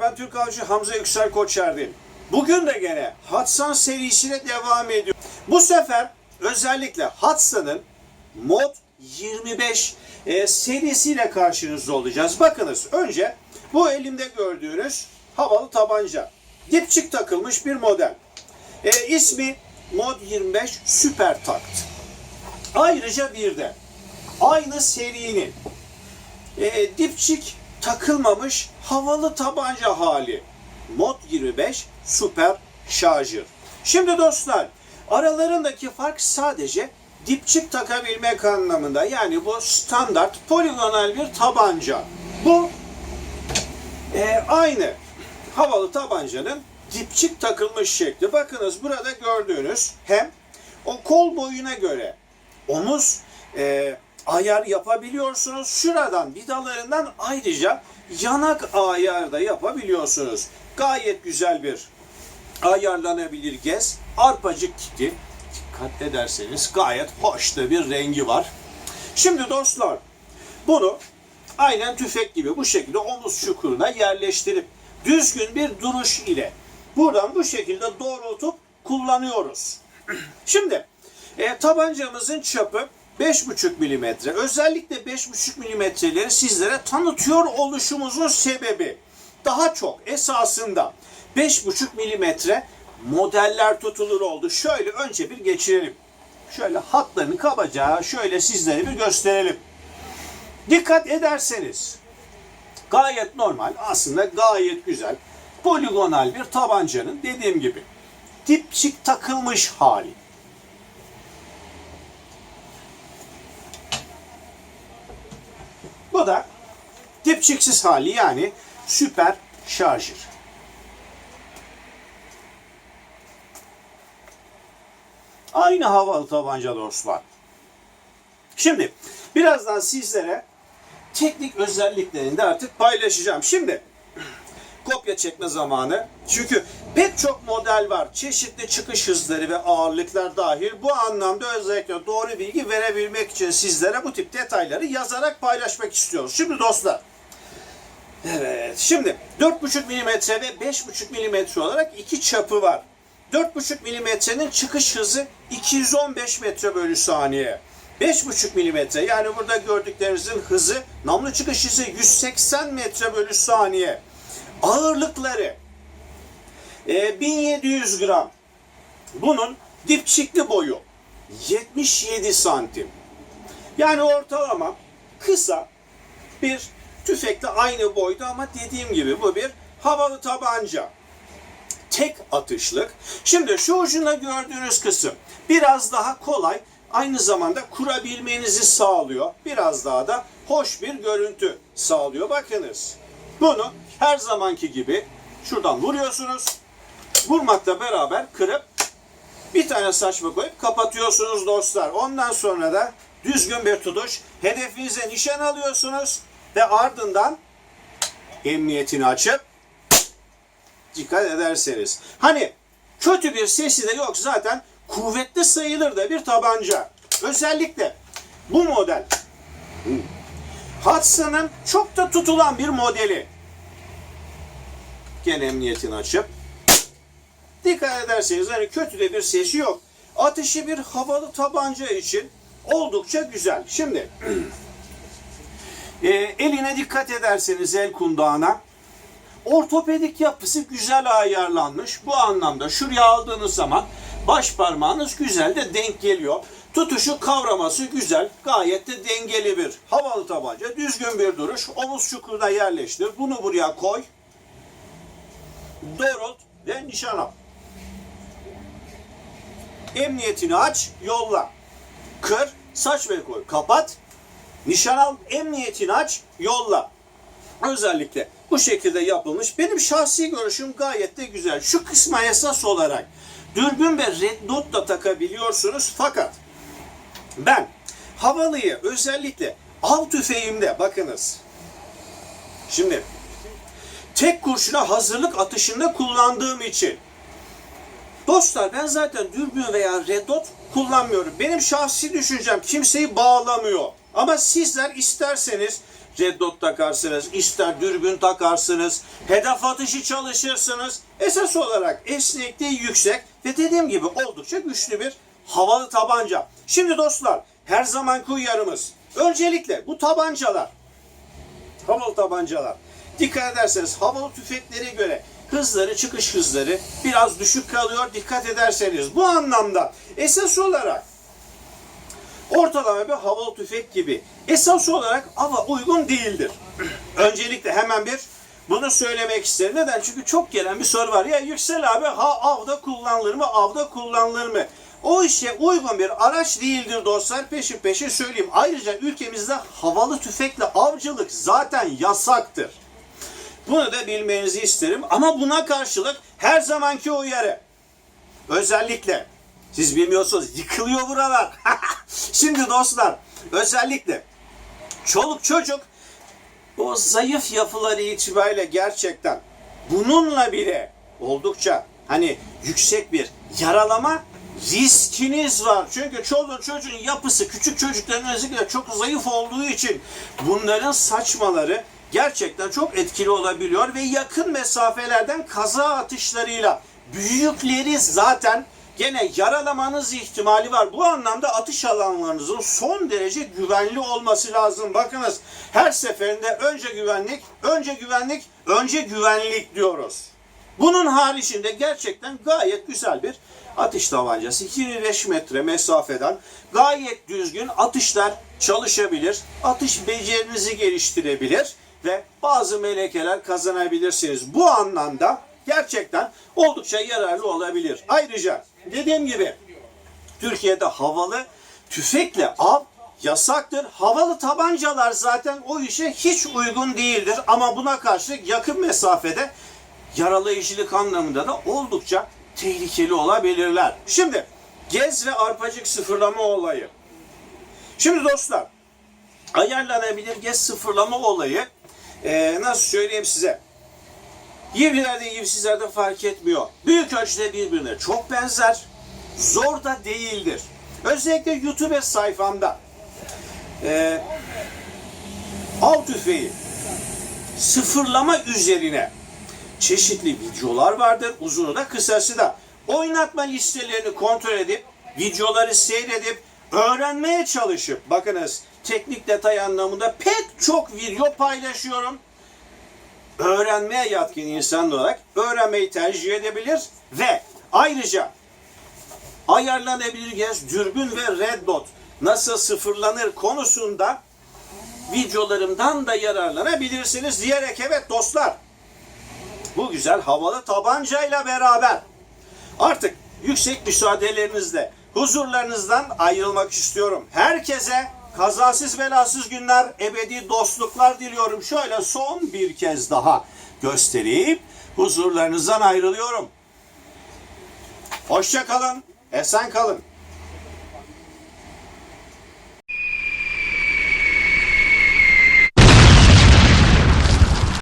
ben Türk Avcı Hamza Yüksel Koçer'deyim. Bugün de gene Hatsan serisiyle devam ediyor. Bu sefer özellikle Hatsa'nın Mod 25 e, serisiyle karşınızda olacağız. Bakınız önce bu elimde gördüğünüz havalı tabanca. Dipçik takılmış bir model. E, ismi Mod 25 Super Takt. Ayrıca bir de aynı serinin e, dipçik takılmamış havalı tabanca hali. Mod 25 Super Charger. Şimdi dostlar aralarındaki fark sadece dipçik takabilmek anlamında. Yani bu standart poligonal bir tabanca. Bu e, aynı havalı tabancanın dipçik takılmış şekli. Bakınız burada gördüğünüz hem o kol boyuna göre omuz e, ayar yapabiliyorsunuz. Şuradan vidalarından ayrıca yanak ayar da yapabiliyorsunuz. Gayet güzel bir ayarlanabilir gez. Arpacık kiti. Dikkat ederseniz gayet hoş da bir rengi var. Şimdi dostlar bunu aynen tüfek gibi bu şekilde omuz çukuruna yerleştirip düzgün bir duruş ile buradan bu şekilde doğrultup kullanıyoruz. Şimdi e, tabancamızın çapı 5,5 milimetre. Özellikle 5,5 milimetreleri sizlere tanıtıyor oluşumuzun sebebi daha çok esasında 5,5 milimetre modeller tutulur oldu. Şöyle önce bir geçirelim. Şöyle hatlarını kabaca şöyle sizlere bir gösterelim. Dikkat ederseniz gayet normal aslında gayet güzel poligonal bir tabancanın dediğim gibi dipçik takılmış hali. Bu da dipçiksiz hali yani süper şarjır. Aynı havalı tabanca dostlar. Şimdi birazdan sizlere teknik özelliklerini de artık paylaşacağım. Şimdi kopya çekme zamanı. Çünkü pek çok model var. Çeşitli çıkış hızları ve ağırlıklar dahil. Bu anlamda özellikle doğru bilgi verebilmek için sizlere bu tip detayları yazarak paylaşmak istiyoruz. Şimdi dostlar. Evet. Şimdi 4,5 mm ve 5,5 mm olarak iki çapı var. 4,5 mm'nin çıkış hızı 215 metre bölü saniye. 5,5 mm yani burada gördüklerinizin hızı namlu çıkış hızı 180 metre bölü saniye. Ağırlıkları e, 1700 gram. Bunun dipçikli boyu 77 santim. Yani ortalama kısa bir tüfekle aynı boyda ama dediğim gibi bu bir havalı tabanca. Tek atışlık. Şimdi şu ucunda gördüğünüz kısım biraz daha kolay aynı zamanda kurabilmenizi sağlıyor. Biraz daha da hoş bir görüntü sağlıyor. Bakınız. Bunu her zamanki gibi şuradan vuruyorsunuz. Vurmakla beraber kırıp bir tane saçma koyup kapatıyorsunuz dostlar. Ondan sonra da düzgün bir tutuş. Hedefinize nişan alıyorsunuz ve ardından emniyetini açıp dikkat ederseniz. Hani kötü bir sesi de yok zaten kuvvetli sayılır da bir tabanca. Özellikle bu model Hudson'ın çok da tutulan bir modeli. Gene emniyetini açıp dikkat ederseniz hani kötü de bir sesi yok. Ateşi bir havalı tabanca için oldukça güzel. Şimdi e, eline dikkat ederseniz el kundağına ortopedik yapısı güzel ayarlanmış. Bu anlamda şuraya aldığınız zaman baş parmağınız güzel de denk geliyor. Tutuşu kavraması güzel. Gayet de dengeli bir havalı tabanca. Düzgün bir duruş. Omuz çukuruna yerleştir. Bunu buraya koy. Doğrult ve nişan al. Emniyetini aç, yolla. Kır, saç ve koy. Kapat. Nişan al, emniyetini aç, yolla. Özellikle bu şekilde yapılmış. Benim şahsi görüşüm gayet de güzel. Şu kısma esas olarak dürbün ve red dot da takabiliyorsunuz. Fakat ben havalıyı özellikle av tüfeğimde bakınız. Şimdi tek kurşuna hazırlık atışında kullandığım için Dostlar ben zaten dürbün veya red dot kullanmıyorum. Benim şahsi düşüncem kimseyi bağlamıyor. Ama sizler isterseniz red dot takarsınız, ister dürbün takarsınız, hedef atışı çalışırsınız. Esas olarak esnekliği yüksek ve dediğim gibi oldukça güçlü bir havalı tabanca. Şimdi dostlar her zamanki uyarımız. Öncelikle bu tabancalar havalı tabancalar. Dikkat ederseniz havalı tüfeklere göre hızları, çıkış hızları biraz düşük kalıyor. Dikkat ederseniz bu anlamda esas olarak ortalama bir havalı tüfek gibi esas olarak ava uygun değildir. Öncelikle hemen bir bunu söylemek isterim. Neden? Çünkü çok gelen bir soru var. Ya Yüksel abi ha avda kullanılır mı? Avda kullanılır mı? O işe uygun bir araç değildir dostlar. Peşin peşin söyleyeyim. Ayrıca ülkemizde havalı tüfekle avcılık zaten yasaktır. Bunu da bilmenizi isterim. Ama buna karşılık her zamanki uyarı. Özellikle siz bilmiyorsunuz yıkılıyor buralar. Şimdi dostlar özellikle çoluk çocuk o zayıf yapıları itibariyle gerçekten bununla bile oldukça hani yüksek bir yaralama riskiniz var. Çünkü çoluk çocuğun yapısı küçük çocukların özellikle çok zayıf olduğu için bunların saçmaları gerçekten çok etkili olabiliyor ve yakın mesafelerden kaza atışlarıyla büyükleri zaten gene yaralamanız ihtimali var. Bu anlamda atış alanlarınızın son derece güvenli olması lazım. Bakınız her seferinde önce güvenlik, önce güvenlik, önce güvenlik diyoruz. Bunun haricinde gerçekten gayet güzel bir atış tabancası. 25 metre mesafeden gayet düzgün atışlar çalışabilir. Atış becerinizi geliştirebilir ve bazı melekeler kazanabilirsiniz. Bu anlamda gerçekten oldukça yararlı olabilir. Ayrıca dediğim gibi Türkiye'de havalı tüfekle av yasaktır. Havalı tabancalar zaten o işe hiç uygun değildir. Ama buna karşı yakın mesafede yaralayıcılık anlamında da oldukça tehlikeli olabilirler. Şimdi gez ve arpacık sıfırlama olayı. Şimdi dostlar ayarlanabilir gez sıfırlama olayı ee, nasıl söyleyeyim size? Yivrilerde yivsizlerde fark etmiyor. Büyük ölçüde birbirine çok benzer. Zor da değildir. Özellikle YouTube sayfamda e, av tüfeği sıfırlama üzerine çeşitli videolar vardır. Uzunu da kısası da. Oynatma listelerini kontrol edip videoları seyredip öğrenmeye çalışıp bakınız teknik detay anlamında pek çok video paylaşıyorum. Öğrenmeye yatkın insan olarak öğrenmeyi tercih edebilir ve ayrıca ayarlanabilir gez, dürbün ve red dot nasıl sıfırlanır konusunda videolarımdan da yararlanabilirsiniz diyerek evet dostlar bu güzel havalı tabancayla beraber artık yüksek müsaadelerinizle huzurlarınızdan ayrılmak istiyorum. Herkese kazasız belasız günler, ebedi dostluklar diliyorum. Şöyle son bir kez daha göstereyim. Huzurlarınızdan ayrılıyorum. Hoşça kalın, esen kalın.